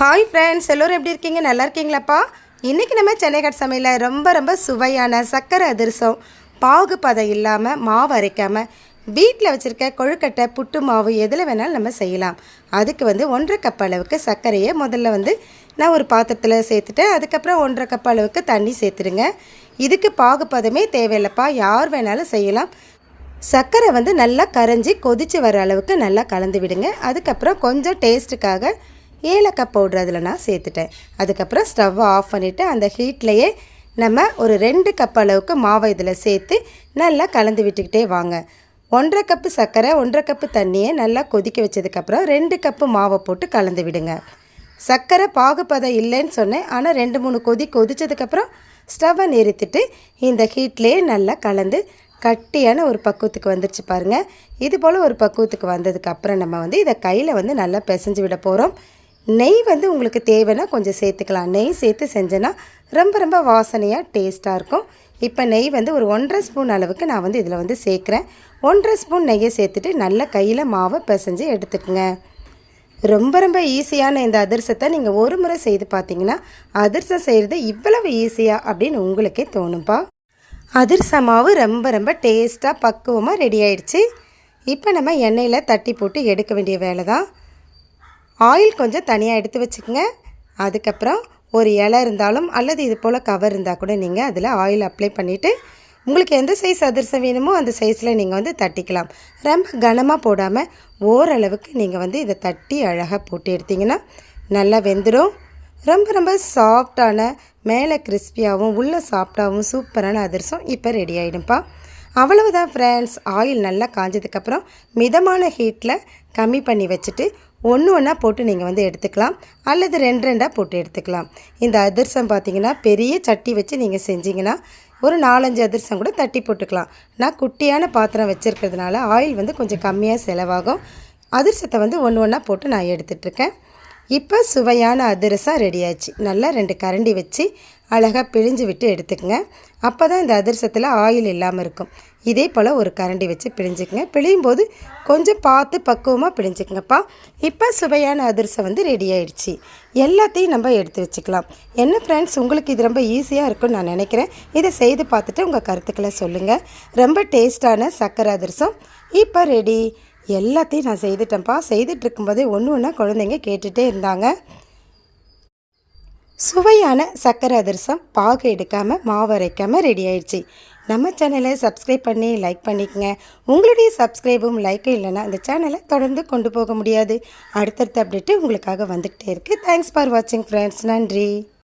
Hi friends எல்லோரும் எப்படி இருக்கீங்க? நல்லா இருக்கீங்களாப்பா? இன்றைக்கி நம்ம சென்னைக்காட் சமையலில் ரொம்ப ரொம்ப சுவையான சக்கரை அதிரசம். பாகு பதம் இல்லாமல் மாவு அரைக்காமல் வீட்டில் வச்சுருக்க கொழுக்கட்டை புட்டு மாவு எதில் வேணாலும் நம்ம செய்யலாம். அதுக்கு வந்து ஒன்றரை கப் அளவுக்கு சர்க்கரையை முதல்ல வந்து நான் ஒரு பாத்திரத்தில் சேர்த்துட்டு அதுக்கப்புறம் ஒன்றரை கப் அளவுக்கு தண்ணி சேர்த்துடுங்க. இதுக்கு பாகுபதமே தேவையில்லப்பா தேவையில்லைப்பா. யார் வேணாலும் செய்யலாம். சர்க்கரை வந்து நல்லா கரைஞ்சி கொதித்து வர அளவுக்கு நல்லா கலந்து விடுங்க. அதுக்கப்புறம் கொஞ்சம் டேஸ்ட்டுக்காக ஏலக்காய் பவுட்ரு அதில் நான் சேர்த்துட்டேன். அதுக்கப்புறம் ஸ்டவ்வை ஆஃப் பண்ணிவிட்டு அந்த ஹீட்லேயே நம்ம ஒரு ரெண்டு கப் அளவுக்கு மாவை இதில் சேர்த்து நல்லா கலந்து விட்டுக்கிட்டே வாங்க. ஒன்றரை கப்பு சர்க்கரை ஒன்றரை கப்பு தண்ணியை நல்லா கொதிக்க வச்சதுக்கப்புறம் ரெண்டு கப்பு மாவை போட்டு கலந்து விடுங்க. சர்க்கரை பாகுபதம் இல்லைன்னு சொன்னேன். ஆனால் ரெண்டு மூணு கொதி கொதிச்சதுக்கப்புறம் ஸ்டவ்வை நிறுத்திட்டு இந்த ஹீட்லேயே நல்லா கலந்து கட்டியான ஒரு பக்குவத்துக்கு வந்துருச்சு பாருங்கள் இது போல் ஒரு பக்குவத்துக்கு வந்ததுக்கப்புறம் நம்ம வந்து இதை கையில் வந்து நல்லா பிசைஞ்சு விட போகிறோம் நெய் வந்து உங்களுக்கு தேவைன்னா கொஞ்சம் சேர்த்துக்கலாம். நெய் சேர்த்து செஞ்சேன்னா ரொம்ப ரொம்ப வாசனையாக டேஸ்ட்டாக இருக்கும். இப்போ நெய் வந்து ஒரு ஒன்றரை ஸ்பூன் அளவுக்கு நான் வந்து இதில் வந்து சேர்க்குறேன். ஒன்றரை ஸ்பூன் நெய்யை சேர்த்துட்டு நல்லா கையில் மாவை பிசைஞ்சு எடுத்துக்கோங்க. ரொம்ப ரொம்ப ஈஸியான இந்த அதிரசத்தை நீங்கள் ஒரு முறை செய்து பார்த்தீங்கன்னா அதிர்சம் செய்கிறது இவ்வளவு ஈஸியாக அப்படின்னு உங்களுக்கே தோணும்ப்பா அதிரச மாவு ரொம்ப ரொம்ப டேஸ்ட்டாக பக்குவமாக ரெடி ஆயிடுச்சு. இப்போ நம்ம எண்ணெயில் தட்டி போட்டு எடுக்க வேண்டிய வேலை தான் ஆயில் கொஞ்சம் தனியாக எடுத்து வச்சுக்கோங்க. அதுக்கப்புறம் ஒரு இலை இருந்தாலும் அல்லது இது போல் கவர் இருந்தால் கூட நீங்கள் அதில் ஆயில் அப்ளை பண்ணிவிட்டு உங்களுக்கு எந்த சைஸ் அதிரசம் வேணுமோ அந்த சைஸில் நீங்கள் வந்து தட்டிக்கலாம். ரொம்ப கனமாக போடாமல் ஓரளவுக்கு நீங்கள் வந்து இதை தட்டி அழகாக போட்டு எடுத்திங்கன்னா நல்லா வெந்துடும் ரொம்ப ரொம்ப சாஃப்டான மேலே கிறிஸ்பியாகவும் உள்ளே சாஃப்டாகவும் சூப்பரான அதிரசம் இப்போ ரெடி ஆகிடும்ப்பா அவ்வளவுதான் ஃப்ரெண்ட்ஸ் ஆயில் நல்லா காஞ்சதுக்கப்புறம் மிதமான ஹீட்டில் கம்மி பண்ணி வச்சுட்டு ஒன்று ஒன்றா போட்டு நீங்கள் வந்து எடுத்துக்கலாம். அல்லது ரெண்டு ரெண்டாக போட்டு எடுத்துக்கலாம். இந்த அதிரசம் பார்த்தீங்கன்னா பெரிய சட்டி வச்சு நீங்கள் செஞ்சிங்கன்னா ஒரு நாலஞ்சு அதிரசம் கூட தட்டி போட்டுக்கலாம். நான் குட்டியான பாத்திரம் வச்சுருக்கிறதுனால ஆயில் வந்து கொஞ்சம் கம்மியாக செலவாகும். அதிரசத்தை வந்து ஒன்று ஒன்றா போட்டு நான் எடுத்துகிட்ருக்கேன் இப்போ சுவையான அதிரசம் ரெடி ஆச்சு நல்லா ரெண்டு கரண்டி வச்சு அழகாக பிழிஞ்சு விட்டு எடுத்துக்கங்க. அப்போ தான் இந்த அதிரசத்தில் ஆயில் இல்லாமல் இருக்கும். இதே போல் ஒரு கரண்டி வச்சு பிழிஞ்சுக்குங்க. பிழியும் போது கொஞ்சம் பார்த்து பக்குவமாக பிழிஞ்சுக்குங்கப்பா. இப்போ சுவையான அதிரசம் வந்து ரெடி ஆயிடுச்சு. எல்லாத்தையும் நம்ம எடுத்து வச்சுக்கலாம். என்ன ஃப்ரெண்ட்ஸ் உங்களுக்கு இது ரொம்ப ஈஸியாக இருக்கும்னு நான் நினைக்கிறேன். இதை செய்து பார்த்துட்டு உங்கள் கருத்துக்களை சொல்லுங்கள் ரொம்ப டேஸ்டான சக்கரை அதிரசம். இப்போ ரெடி எல்லாத்தையும் நான் செய்துட்டேன்ப்பா. செய்துட்டு இருக்கும்போதே ஒன்று ஒன்றா குழந்தைங்க கேட்டுகிட்டே இருந்தாங்க. சுவையான சக்கரை அதிரசம் பாகு எடுக்காமல் மாவு அரைக்காமல் ரெடி ஆயிடுச்சு. நம்ம சேனலை சப்ஸ்கிரைப் பண்ணி லைக் பண்ணிக்கங்க. உங்களுடைய சப்ஸ்கிரைபும் லைக்கும் இல்லைன்னா இந்த சேனலை தொடர்ந்து கொண்டு போக முடியாது. அடுத்தடுத்த அப்டேட்டு உங்களுக்காக வந்துக்கிட்டே இருக்குது தேங்க்ஸ் ஃபார் வாட்சிங் ஃப்ரெண்ட்ஸ் நன்றி.